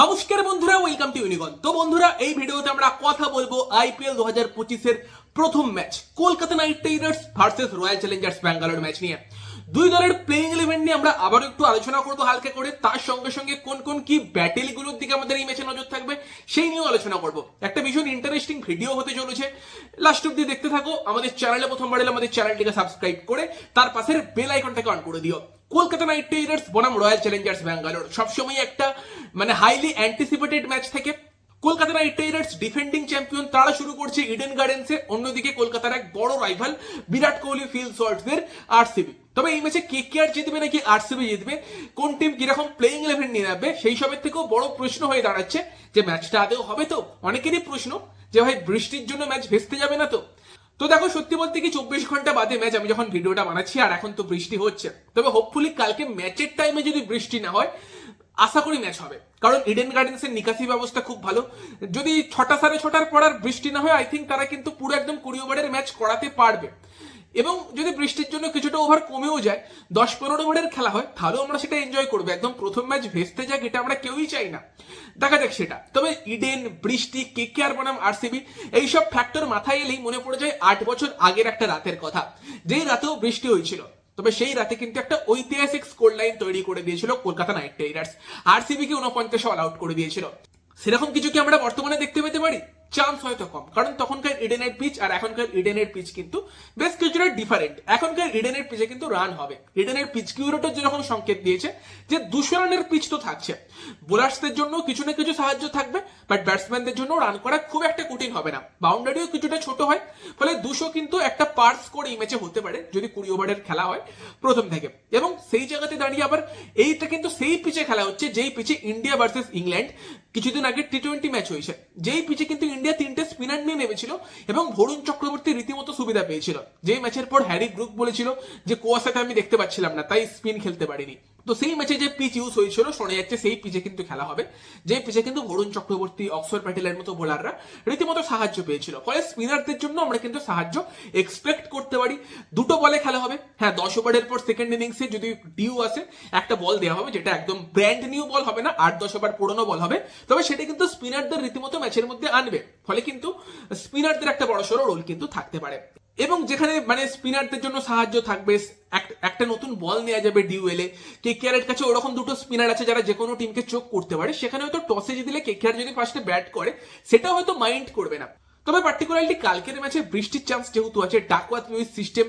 নমস্কার বন্ধুরা welcome to ইউনিকন তো বন্ধুরা, এই ভিডিওতে আমরা কথা বলব আইপিএল দু হাজার প্রথম match Kolkata Knight Riders versus Royal Challengers Bangalore match নিয়ে। দুই দলের প্লেইং ইলেভেন নিয়ে আমরা আবার একটু আলোচনা করব হালকা করে। তার সঙ্গে সঙ্গে কোন কোন কি ব্যাটেলগুলোর দিকে আমাদের এই ম্যাচে নজর থাকবে, সেই নিয়েও আলোচনা করব। একটা ভীষণ ইন্টারেস্টিং ভিডিও হতে চলেছে। লাস্ট অব্দি দেখতে থাকো, আমাদের চ্যানেলে প্রথমবার এলে আমাদের চ্যানেলটিকে সাবস্ক্রাইব করে, তার পাশের বেল আইকনটাকে অন করে দিও। কলকাতা নাইট রাইডার্স, বনাম রয়্যাল চ্যালেঞ্জার্স ব্যাঙ্গালোর সবসময় একটা মানে হাইলি অ্যান্টিসিপেটেড ম্যাচ থেকে Kolkata Knight Riders defending champion তারা শুরু করছে ইডেন গার্ডেন্সে, অন্যদিকে কলকাতার এক বড় রাইভাল বিরাট কোহলি, ফিল সল্টসদের আরসিবি। তবে এই ম্যাচে কে কে আর জিতবে নাকি আরসিবি জিতবে? কোন টিম কীরকম প্লেইং ইলেভেন নিয়ে যাবে সেই সবের থেকেও বড় প্রশ্ন হয়ে দাঁড়াচ্ছে যে ম্যাচটা আদেও হবে তো? অনেকেরই প্রশ্ন যে ভাই বৃষ্টির জন্য ম্যাচ ভেস্তে যাবে না তো? তো দেখো, সত্যি বলতে কি চব্বিশ ঘণ্টা বাদে ম্যাচ আমি যখন ভিডিওটা বানাচ্ছি আর এখন তো বৃষ্টি হচ্ছে, তবে হোপফুলি কালকে ম্যাচের টাইমে যদি বৃষ্টি না হয় আশা করি ম্যাচ হবে। কারণ ইডেন গার্ডেন্সের নিকাশি ব্যবস্থা খুব ভালো। যদি ছটা সাড়ে ছটার পর আর বৃষ্টি না হয় আই থিঙ্ক তারা কিন্তু পুরো একদম কুড়ি ওভারের ম্যাচ করাতে পারবে। এবং যদি বৃষ্টির জন্য কিছুটা ওভার কমেও যায়, দশ পনেরো ওভারের খেলা হয়, তাহলেও আমরা সেটা এনজয় করব। একদম প্রথম ম্যাচ ভেস্তে যাক, এটা আমরা কেউই চাই না। দেখা যাক সেটা। তবে ইডেন বৃষ্টি কে কে আর বনাম আরসিবি এইসব ফ্যাক্টর মাথায় এলেই মনে পড়ে যায় আট বছর আগের একটা রাতের কথা। যেই রাতেও বৃষ্টি হয়েছিল। তবে সেই রাতে কিন্তু একটা ঐতিহাসিক স্কোর লাইন তৈরি করে দিয়েছিল কলকাতা নাইট রাইডার্স। আরসিবি কে উনপঞ্চাশ অল আউট করে দিয়েছিল। সেরকম কিছু কি আমরা বর্তমানে দেখতে পেতে পারি? চান্স হয়তো কম। কারণ তখনকার ইডেনের পিচ আর এখনকার ইডেনের পিচ কিন্তু বেশ কিছুটা ডিফারেন্ট এখনকার ইডেনের পিচে কিন্তু রান হবে। ইডেনের পিচ কিউরেটর যেরকম সংকেত দিয়েছে, যে দুশো রানের পিচ তো থাকছে। বোলার্সদের জন্য কিছু না কিছু সাহায্য থাকবে বাট ব্যাটসম্যানদের জন্য রান করা খুব একটা কঠিন হবে না। বাউন্ডারিও কিছুটা ছোট হয়, ফলে দুশো কিন্তু একটা পার স্কোর এই ম্যাচে হতে পারে, যদি কুড়ি ওভারের খেলা হয় প্রথম থেকে। এবং সেই জায়গাতে দাঁড়িয়ে আবার এইটা কিন্তু সেই পিচে খেলা হচ্ছে, যেই পিচে ইন্ডিয়া ভার্সেস ইংল্যান্ড কিছুদিন আগে টি টোয়েন্টি ম্যাচ হয়েছে। যেই পিচে কিন্তু ইন্ডিয়া তিনটে স্পিনার নিয়ে নেমেছিল এবং ভরুণ চক্রবর্তী রীতিমতো সুবিধা পেয়েছিল। যেই ম্যাচের পর হ্যারি গ্রুপ বলেছিল যে কুয়াশাকে আমি দেখতে পাচ্ছিলাম না, তাই স্পিন খেলতে পারিনি। তো সেই ম্যাচে যে পিচ ইউজ হয়েছিল, শোনা যাচ্ছে সেই পিচে কিন্তু খেলা হবে। যে পিচে কিন্তু বরুণ চক্রবর্তী অক্সর প্যাটেলের মতো বোলাররা রীতিমতো সাহায্য পেয়েছিল। ফলে স্পিনারদের জন্য আমরা কিন্তু সাহায্য এক্সপেক্ট করতে পারি। দুটো বলে খেলা হবে। হ্যাঁ দশ ওভারের পর সেকেন্ড ইনিংসে যদি ডিউ আসে, একটা বল দেওয়া হবে যেটা একদম ব্র্যান্ড নিউ বল হবে না, আট, দশ ওভার পুরনো বল হবে। তবে সেটা কিন্তু স্পিনারদের রীতিমতো ম্যাচের মধ্যে আনবে। ফলে কিন্তু স্পিনারদের একটা বড় সড়ো রোল কিন্তু থাকতে পারে। এবং যেখানে মানে স্পিনারদের জন্য সাহায্য থাকবে এক- একটা নতুন বল নেওয়া যাবে ডিউএলে কেয়ারের কাছে ওরকম দুটো স্পিনার আছে যারা যে কোনো টিমকে চোখ করতে পারে, সেখানে হয়তো টসে দিলে কেয়ার যদি ফার্স্টে ব্যাট করে, সেটা হয়তো মাইন্ড করবে না। তবে পার্টিকুলারলি কালকের ম্যাচে বৃষ্টির চান্স যেহেতু আছে ডাকওয়াত লুইস সিস্টেম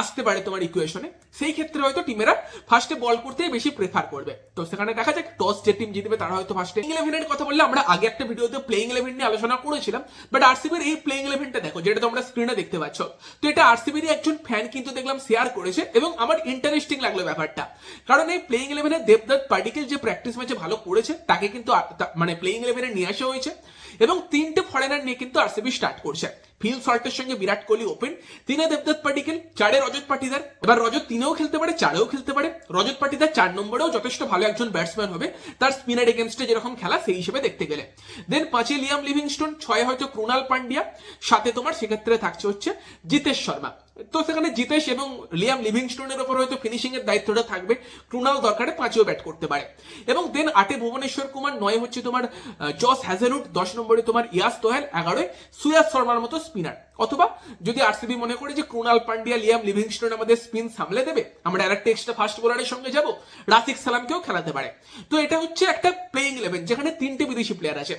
আসতে পারে তোমার ইকুয়েশনে সেই ক্ষেত্রে হয়তো টিমেরা ফার্স্টে বল করতে বেশি প্রেফার করবে। তো সেখানে দেখা যাক টস যে টিম জিতবে তারা হয়তো ফার্স্টে ইলেভেনের কথা বললে আমরা আগে একটা ভিডিওতে প্লেইং ইলেভেন নিয়ে আলোচনা করেছিলাম বাট আরসিবির এই প্লেইং ইলেভেনটা দেখো, যেটা তোমরা স্ক্রিনে দেখতে পাচ্ছ। তো এটা আরসিবির একজন ফ্যান কিন্তু দেখলাম শেয়ার করেছে, এবং আমার ইন্টারেস্টিং লাগল ব্যাপারটা। কারণ এই প্লেইং ইলেভেনে দেবদত্ত পার্টিকেল যে প্র্যাকটিস ম্যাচে ভালো করেছে, তাকে কিন্তু মানে প্লেইং ইলেভেনে নিয়ে আসা হয়েছে, এবং তিনটে ফরেনার নিয়ে কিন্তু আরসিবি স্টার্ট করছে ফিল সল্টের সঙ্গে বিরাট কোহলি ওপেন, তিনে দেবদত্ত পাটিকেল চারে রজত পাটিদার। এবার রজত তিনেও খেলতে পারে, চারেও খেলতে পারে। রজত পাটিদার চার নম্বরেও যথেষ্ট ভালো একজন ব্যাটসম্যান হবে। তার স্পিনার এগেনস্টে যেরকম খেলা, সেই হিসেবে দেখতে গেলে। দেন পাঁচে লিয়াম লিভিংস্টোন, ছয় হয়তো ক্রুনাল পান্ডিয়া সাথে তোমার সেক্ষেত্রে থাকছে হচ্ছে জিতেশ শর্মা। তো সেখানে জিতেশ এবং লিয়াম লিভিংস্টোনের উপর হয়তো ফিনিশিং এর দায়িত্বটা থাকবে। ক্রুনাল দরকারে পাঁচেও ব্যাট করতে পারে। এবং দেন আটে ভুবনেশ্বর কুমার, নয় হচ্ছে তোমার জস হ্যাজেলউড, দশ নম্বরে তোমার ইয়াস তোহেল, এগারোয় সুয়াস শর্মার মতো স্পিনার অথবা যদি আরসিবি মনে করে যে ক্রুনাল পান্ডিয়া, লিয়াম লিভিংস্টোন আমাদের স্পিন সামলে দেবে, আমরা আর একটা এক্সট্রা ফাস্ট বোলারের সঙ্গে যাব রাসিক সালামকেও খেলাতে পারে। তো এটা হচ্ছে একটা প্লেইং ইলেভেন যেখানে তিনটে বিদেশি প্লেয়ার আছে।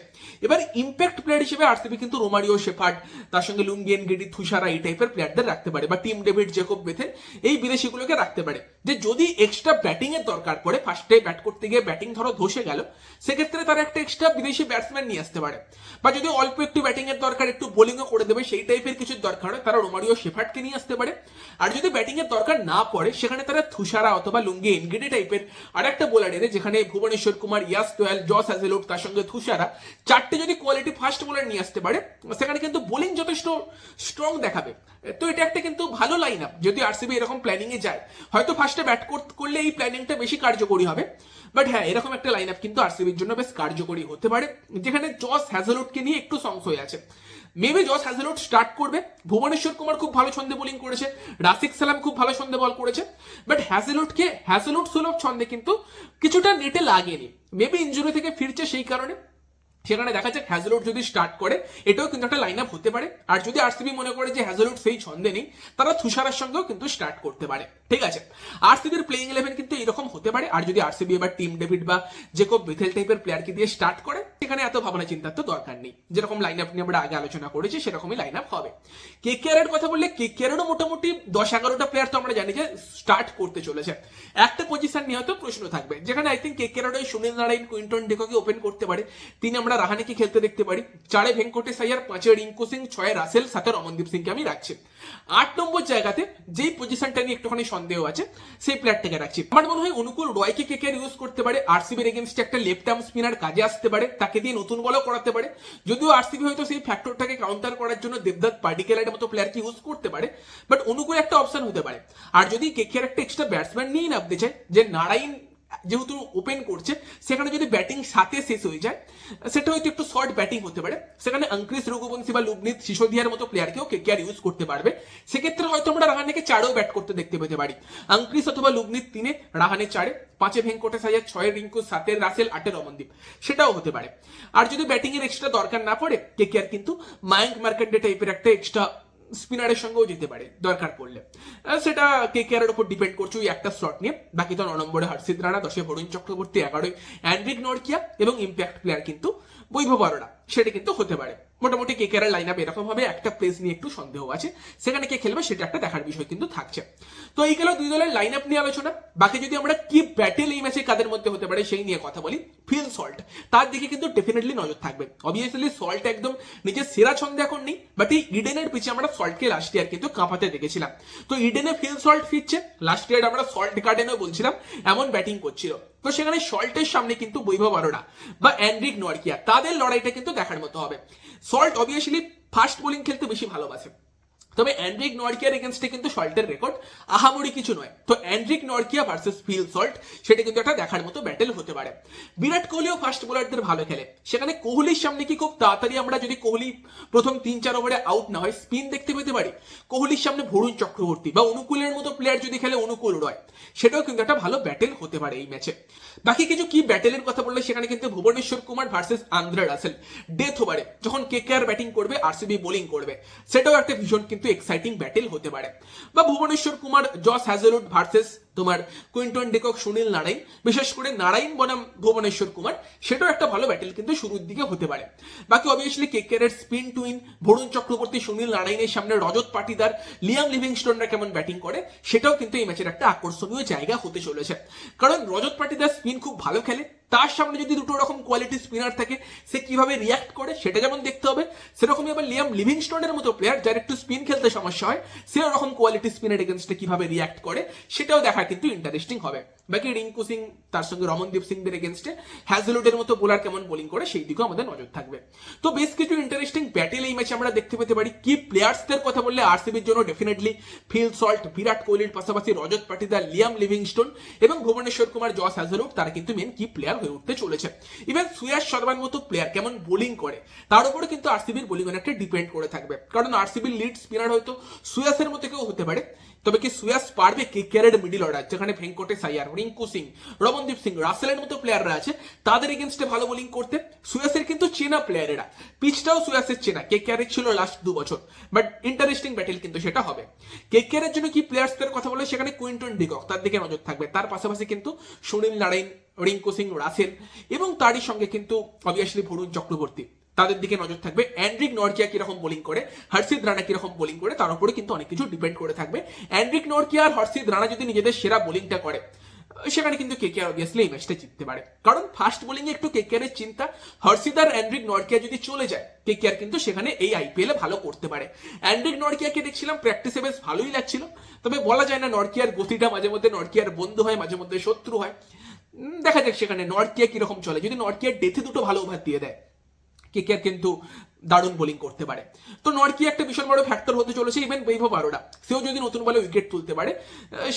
এবার ইম্প্যাক্ট প্লেয়ার হিসেবে আরসিবি কিন্তু রোমারিও, শেফার্ড, তার সঙ্গে লুঙ্গিয়েন, গেডি থুসারা এই টাইপের প্লেয়ারদের রাখতে পারে, বা টিম ডেভিড, জেকব বেথেন এই বিদেশিগুলোকে রাখতে পারে। যে যদি এক্সট্রা ব্যাটিং এর দরকার পড়ে ফার্স্টে ব্যাট করতে গিয়ে ব্যাটিং ধরো ধসে গেল, সেক্ষেত্রে তারা একটা এক্সট্রা বিদেশি ব্যাটসম্যান নিয়ে আসতে পারে। বা যদি অল্প একটু ব্যাটিং এর দরকার, একটু বোলিংও করে দেবে, সেই টাইপের কিছু দরকার হয়, তারা রোমারিও শেফার্ডকে নিয়ে আসতে পারে। আর যদি ব্যাটিং এর দরকার না পড়ে, সেখানে তারা থুসারা অথবা লুঙ্গি এনগেডি টাইপের আর একটা বোলার এনে, যেখানে ভুবনেশ্বর কুমার, ইয়াস তোয়াল জস হ্যাজেলউড তার সঙ্গে থুসারা, চারটে যদি কোয়ালিটি ফাস্ট বোলার নিয়ে আসতে পারে, সেখানে কিন্তু বোলিং যথেষ্ট স্ট্রং দেখাবে। তো এটা একটা কিন্তু ভালো লাইন আপ যদি আরসিবি এরকম প্ল্যানিং এ যায়। হয়তো ফার্স্টে ব্যাট করলে এই প্ল্যানিংটা বেশি কার্যকরী হবে। বাট হ্যাঁ এরকম একটা লাইন আপ কিন্তু আরসিবির জন্য বেশ কার্যকরী হতে পারে, যেখানে জস হ্যাজেলউডকে নিয়ে একটু সংশয় আছে। মেবি জস হ্যাজেলউড স্টার্ট করবে। ভুবনেশ্বর কুমার খুব ভালো ছন্দে বোলিং করেছে। রাসিক সালাম খুব ভালো ছন্দে বল করেছে। বাট হ্যাজেলউডকে হ্যাজেলউড সুলভ ছন্দে কিন্তু কিছুটা নেটে লাগেনি। মেবি ইঞ্জুরি থেকে ফিরছে সেই কারণে। সেখানে দেখা যাক হ্যাজলুড যদি স্টার্ট করে, এটাও কিন্তু একটা লাইন আপ হতে পারে। আর যদি আরসিবি মনে করে যে হ্যাজলুড সেই ছন্দে নেই, তারা তুষারের সঙ্গেও কিন্তু স্টার্ট করতে পারে। ঠিক আছে? আরসিবির প্লেইং ইলেভেন কিন্তু এরকম হতে পারে। আর যদি আরসিবি এবার টিম ডেভিড বা কেউ বেথেল টাইপের প্লেয়ারকে দিয়ে স্টার্ট করে, সেখানে এত ভাবনা চিন্তার তো দরকার নেই। যেরকম লাইন আপ নিয়ে আমরা আগে আলোচনা করেছি, সেরকমই লাইন আপ হবে। কে কে এর কথা বললে কে কেয়ারেরও মোটামুটি দশ এগারোটা প্লেয়ার তো আমরা জানি যে স্টার্ট করতে চলেছে। একটা পজিশন নিয়ে হয়তো প্রশ্ন থাকবে, যেখানে আই থিঙ্ক কে কেয়ারের ওই সুনীল নারায়ণ, কুইন্টন ডেকোকে ওপেন করতে পারে। তিনি আমরা রাহানেকে খেলতে দেখতে পারি। চারে ভেঙ্কটেশ আইয়ার পাঁচে রিঙ্কু সিং, ছয়ে রাসেল সাথে রমনদীপ সিংকে আমি রাখছি। আট নম্বর জায়গাতে যেই পজিশনটা নিয়ে একটুখানি সন্দেহ আছে, সেই প্লেয়ারটাকে রাখছি। আমার মনে হয় অনুকূল রয়কে কে কে ইউজ করতে পারে আরসিবির এগেনস্টে একটা লেফট আর্ম স্পিনার কাজে আসতে পারে, তাকে দিয়ে নতুন বলও করাতে পারে। যদিও আরসিবি হয়তো সেই ফ্যাক্টরটাকে কাউন্টার করার জন্য দেবদাত পার্টিকেলের মতো প্লেয়ারকে ইউজ করতে পারে বাট অনুকূল একটা অপশন হতে পারে। আর যদি কে কে একটা এক্সট্রা ব্যাটসম্যান নিয়ে নামতে চায়, যে নারায়ণ যেহেতু ওপেন করছে, সেখানে যদি ব্যাটিং সাথে শেষ হয়ে যায়, সেটা হয়তো একটু শর্ট ব্যাটিং হতে পারে। সেখানে অঙ্ক্রিস রঘুবংশী বা লুবনিত সিসোদিয়ার মতো প্লেয়ারকেও কে কে ইউজ করতে পারবে। সেক্ষেত্রে হয়তো আমরা রাহানেকে চারেও ব্যাট করতে দেখতে পেতে পারি অঙ্ক্রিস অথবা লুবনিত তিনে রাহানে চারে, পাঁচে ভেঙ্কটেশ আয়ার ছয়ে রিঙ্কু সাতের রাসেল আটের রমনদীপ। সেটাও হতে পারে। আর যদি ব্যাটিং এর এক্সট্রা দরকার না পড়ে কে কে কিন্তু মায়াঙ্ক মার্কেন্ডে টাইপের একটা এক্সট্রা স্পিনারের সঙ্গেও যেতে পারে, দরকার পড়লে। সেটা কে কে উপর ডিপেন্ড করছে ওই একটা স্লট নিয়ে। বাকি তো নম্বরে হর্ষিত রানা দশে বরুণ চক্রবর্তী এগারোই অ্যান্ড্রিক নরকিয়া এবং ইম্প্যাক্ট প্লেয়ার কিন্তু বৈভব অরোরা সেটা কিন্তু হতে পারে। মোটামুটি কে কেয়ারের লাইন আপ এরকম হবে, একটা প্লেস নিয়ে একটু সন্দেহ আছে, সেখানে কে খেলবে সেটা একটা দেখার বিষয় কিন্তু থাকছে। তো এই গেল দুই দলের লাইন আপ নিয়ে আলোচনা। বাকি যদি আমরা কি ব্যাটেল এই ম্যাচে কাদের মধ্যে হতে পারে সেই নিয়ে কথা বলি ফিল সল্ট তার দিকে কিন্তু ডেফিনেটলি নজর থাকবে। অবভিয়াসলি সল্ট একদম নিজের সেরা ছন্দে এখন নেই বাট এই ইডেনের পিছিয়ে আমরা সল্টকে লাস্ট ইয়ার কিন্তু কাঁপাতে দেখেছিলাম। তো ইডেনে ফিল সল্ট ফিরছে। লাস্ট ইয়ার আমরা সল্ট গার্ডেনেও বলছিলাম, এমন ব্যাটিং করছিল। তো সেখানে সল্টের সামনে কিন্তু বৈভব আরোরা বা অ্যান্ড্রিক নরকিয়া তাদের লড়াইটা কিন্তু দেখার মতো হবে। সল্ট অবভিয়াসলি ফাস্ট বোলিং খেলতে বেশি ভালোবাসে। তবে অ্যান্ড্রিক নরকিয়ার এগেনস্টে কিন্তু সল্টের রেকর্ড আহামরি কিছু নয়। তো Anrich Nortje versus Phil Salt, সেটা কিন্তু একটা দেখার মতো ব্যাটেল হতে পারে। বিরাট কোহলিও ফাস্ট বোলারদের ভালো খেলে। সেখানে কোহলির সামনে কি খুব তাড়াতাড়ি আমরা যদি কোহলি প্রথম তিন চার ওভারে আউট না হয় স্পিন দেখতে পেতে পারি। কোহলির সামনে ভরুণ চক্রবর্তী বা অনুকূলের মতো প্লেয়ার যদি খেলে অনুকূল রয়। সেটাও কিন্তু একটা ভালো ব্যাটেল হতে পারে এই ম্যাচে বাকি কিছু কি ব্যাটেলের কথা বললে সেখানে কিন্তু Bhuvneshwar Kumar versus Andre Russell. Death ওভারে যখন কে কে আর ব্যাটিং করবে আর আরসিবি বোলিং করবে। সেটাও একটা ভীষণ কিন্তু এক্সাইটিং ব্যাটেল হতে পারে। বা Bhuvneshwar Kumar Josh Hazlewood versus তোমার Quinton de Kock Sunil Narine, বিশেষ করে নারায়ণ বনাম ভুবনেশ্বর কুমার, সেটাও একটা ভালো ব্যাটেল কিন্তু শুরুর দিকে হতে পারে। বাকি অবভিয়াসলি কেকের spin twin Varun Chakravarthy, Sunil নারায়ণের সামনে রজত পাটিদার, লিয়াম লিভিংস্টোনরা কেমন ব্যাটিং করে, সেটাও কিন্তু এই ম্যাচের একটা আকর্ষণীয় জায়গা হতে চলেছে। কারণ রজত পাটিদার স্পিন খুব ভালো খেলে, তার সামনে যদি দুটো রকম কোয়ালিটি স্পিনার থাকে, সে কীভাবে রিয়াক্ট করে সেটা যেমন দেখতে হবে, সেরকমই আবার লিয়াম লিভিংস্টোনের মতো প্লেয়ার যার একটু স্পিন খেলতে সমস্যা হয় সেরকম কোয়ালিটি স্পিনের এগেনস্টে কীভাবে রিয়াক্ট করে, সেটাও দেখা কিন্তু ইন্টারেস্টিং হবে। বাকি রিঙ্কু সিং, তার সঙ্গে রমনদীপ সিংদের এগেনস্টে হ্যাজলুডের মতো বোলার কেমন বোলিং করে সেই দিকেও আমাদের নজর থাকবে। তো বেশ কিছু ইন্টারেস্টিং ব্যাটেল এই ম্যাচে আমরা দেখতে পেতে পারি। কি প্লেয়ার্সদের কথা বললে আরসিবির জন্য ডেফিনেটলি ফিল সল্ট বিরাট কোহলির পাশাপাশি রজত পাটিদার লিয়াম লিভিংস্টোন এবং ভুবনেশ্বর কুমার, জস হ্যাজলুড তারা কিন্তু মেন কি প্লেয়ার হয়ে উঠতে চলেছে। ইভেন সুয়াস শর্মার মতো প্লেয়ার কেমন বোলিং করে, তার উপরে কিন্তু আরসিবির বোলিং অনেকটা ডিপেন্ড করে থাকবে। কারণ আরসিবির লিড স্পিনার হয়তো সুয়াসের মতো কেউ হতে পারে। তবে কি সুয়াস পারবে কে ক্যারের মিডিল অর্ডার যেখানে ভেঙ্কটেশ আয়ার, রিঙ্কু সিং, রমনদীপ সিং, রাসেলের মতো প্লেয়াররা আছে, তাদের এগেনস্টে ভালো বোলিং করতে সুয়াসের কিন্তু চেনা প্লেয়ারেরা পিচটাও সুয়াসের চেনা কে ক্যারের ছিল লাস্ট দু বছর বাট ইন্টারেস্টিং ব্যাটেল কিন্তু সেটা হবে। কে ক্যারের জন্য কি প্লেয়ার্সদের কথা বলে, সেখানে কুইন্টন ডিকক তার দিকে নজর থাকবে। তার পাশাপাশি কিন্তু সুনীল নারায়ণ, রিঙ্কু সিং, রাসেল, এবং তারই সঙ্গে কিন্তু অবভিয়াসলি ভরুণ চক্রবর্তী। তাদের দিকে নজর থাকবে। অ্যান্ড্রিক নরকিয়া কীরকম বোলিং করে হর্ষিত রানা কীরকম বোলিং করে, তার উপরে কিন্তু অনেক কিছু ডিপেন্ড করে থাকবে। অ্যান্ড্রিক নরকিয়া আর হর্ষিত রানা যদি নিজেদের সেরা বোলিংটা করে, সেখানে কিন্তু কে কে অবভিয়াসলি এই ম্যাচটা জিততে পারে। কারণ ফার্স্ট বোলিং এ একটু কে কে এর চিন্তা হর্ষিত আর অ্যান্ড্রিক নরকিয়া যদি চলে যায় কে কে আর কিন্তু সেখানে এই আইপিএল এ ভালো করতে পারে। অ্যান্ড্রিক নরকিয়াকে দেখছিলাম প্র্যাকটিসে বেশ ভালোই লাগছিল। তবে বলা যায় না নরকিয়ার গতিটা মাঝে মধ্যে নরকিয়ার বন্ধু হয়, মাঝে মধ্যে শত্রু হয়। দেখা যাক সেখানে নর্থ কিয়া কীরকম চলে। যদি নর্থ কিয়ার ডেথে দুটো ভালো ওভার দিয়ে দেয় কেকেআর কিন্তু দারুণ বোলিং করতে পারে। তো নরকি একটা বিশাল বড় ফ্যাক্টর হতে চলেছে ইভেন বৈভব আরোরা। সেও যদি নতুন বলে উইকেট তুলতে পারে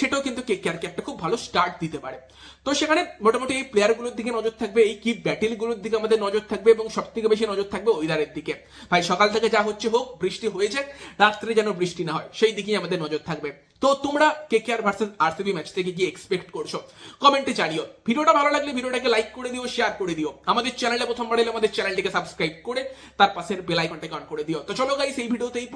সেটাও কিন্তু কে একটা খুব ভালো স্টার্ট দিতে পারে। তো সেখানে মোটামুটি এই প্লেয়ারগুলোর দিকে নজর থাকবে, এই কি ব্যাটেলগুলোর দিকে আমাদের নজর থাকবে এবং সব থেকে বেশি নজর থাকবে ওয়েদারের দিকে। ভাই, সকাল থেকে যা হচ্ছে হোক, বৃষ্টি হয়েছে, রাত্রে যেন বৃষ্টি না হয়, সেই দিকেই আমাদের নজর থাকবে। তো তোমরা K K R versus RCB match থেকে কি এক্সপেক্ট করছ? কমেন্টে জানিও। ভিডিওটা ভালো লাগলে ভিডিওটাকে লাইক করে দিও শেয়ার করে দিও। আমাদের চ্যানেলে প্রথমবার এলে আমাদের চ্যানেলটিকে সাবস্ক্রাইব করে, তার পাশের বেল আইকনটাকে অন করে দিও। তো চলো গাইস এই ভিডিওতেই।